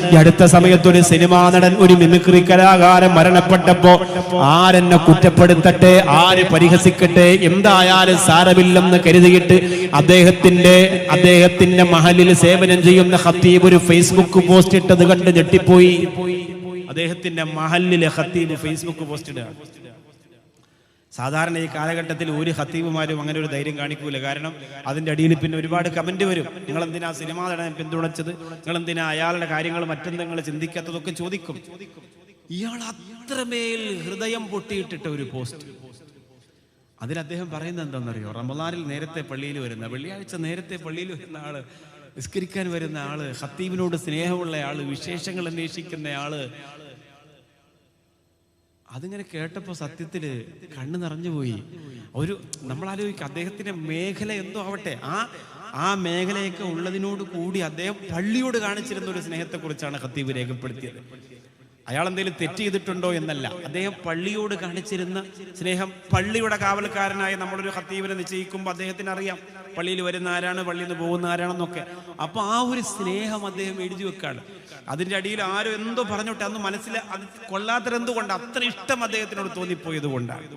ഈ അടുത്ത സമയത്ത് ഒരു സിനിമാ നടൻ ഒരു മിമിക്രി കലാകാരൻ മരണപ്പെട്ടപ്പോ ആരെന്നെ കുറ്റപ്പെടുത്തട്ടെ ആര് പരിഹസിക്കട്ടെ എന്തായാലും സാരമില്ലെന്ന് കരുതിയിട്ട് അദ്ദേഹത്തിന്റെ അദ്ദേഹത്തിന്റെ മഹലിൽ സേവനം ചെയ്യുന്ന ഹത്തീബ് ഒരു ഫേസ്ബുക്ക് പോസ്റ്റ് ഇട്ടത് കണ്ട് ഞെട്ടിപ്പോയി. അദ്ദേഹത്തിന്റെ മഹലിലെ ഹത്തീബ് ഫേസ്ബുക്ക് പോസ്റ്റ് ഇടുക. സാധാരണ ഈ കാലഘട്ടത്തിൽ ഒരു ഹത്തീബുമാരും അങ്ങനെ ഒരു ധൈര്യം കാണിക്കൂല. കാരണം അതിന്റെ അടിയിൽ പിന്നെ ഒരുപാട് കമന്റ് വരും. നിങ്ങൾ എന്തിനാ സിനിമ നടനെ പിന്തുണച്ചത്? നിങ്ങൾ എന്തിനാ അയാളുടെ കാര്യങ്ങൾ മറ്റെന്തെങ്കിലും ചിന്തിക്കാത്തതൊക്കെ ചോദിക്കും. ഇയാൾ അത്രമേൽ ഹൃദയം പൊട്ടിയിട്ടിട്ട ഒരു പോസ്റ്റ്. അതിൽ അദ്ദേഹം പറയുന്നത് എന്താണെന്നറിയോ? റമദാനിൽ നേരത്തെ പള്ളിയിൽ വരുന്ന വെള്ളിയാഴ്ച നേരത്തെ പള്ളിയിൽ വരുന്ന ആൾ നിസ്കരിക്കാൻ വരുന്ന ആൾ ഹത്തീബിനോട് സ്നേഹമുള്ള ആൾ വിശേഷങ്ങൾ അന്വേഷിക്കുന്ന ആൾ അതിങ്ങനെ കേട്ടപ്പോൾ സത്യത്തിൽ നിറഞ്ഞു പോയി. ഒരു നമ്മൾ ആലോചിക്കുക അദ്ദേഹത്തിന്റെ മേഖല എന്തോ ആവട്ടെ. ആ ആ മേഖലയൊക്കെ ഉള്ളതിനോട് കൂടി അദ്ദേഹം പള്ളിയോട് കാണിച്ചിരുന്ന ഒരു സ്നേഹത്തെക്കുറിച്ചാണ് ഖത്തീബ് രേഖപ്പെടുത്തിയത്. അയാൾ എന്തെങ്കിലും തെറ്റ് ചെയ്തിട്ടുണ്ടോ എന്നല്ല. അദ്ദേഹം പള്ളിയോട് കാണിച്ചിരുന്ന സ്നേഹം പള്ളിയുടെ കാവൽക്കാരനായ നമ്മളൊരു ഖത്തീബിനെ നിശ്ചയിക്കുമ്പോൾ അദ്ദേഹത്തിന് അറിയാം പള്ളിയിൽ വരുന്ന ആരാണ് പള്ളിയിൽ നിന്ന് പോകുന്ന ആരാണെന്നൊക്കെ. അപ്പൊ ആ ഒരു സ്നേഹം അദ്ദേഹം എഴുതി വെക്കാണ്. അതിന്റെ അടിയിൽ ആരോ എന്തോ പറഞ്ഞോട്ടെ അന്ന് മനസ്സിൽ അത് കൊള്ളാത്തരെന്തുകൊണ്ട് അത്ര ഇഷ്ടം അദ്ദേഹത്തിനോട് തോന്നിപ്പോയത് കൊണ്ടാണ്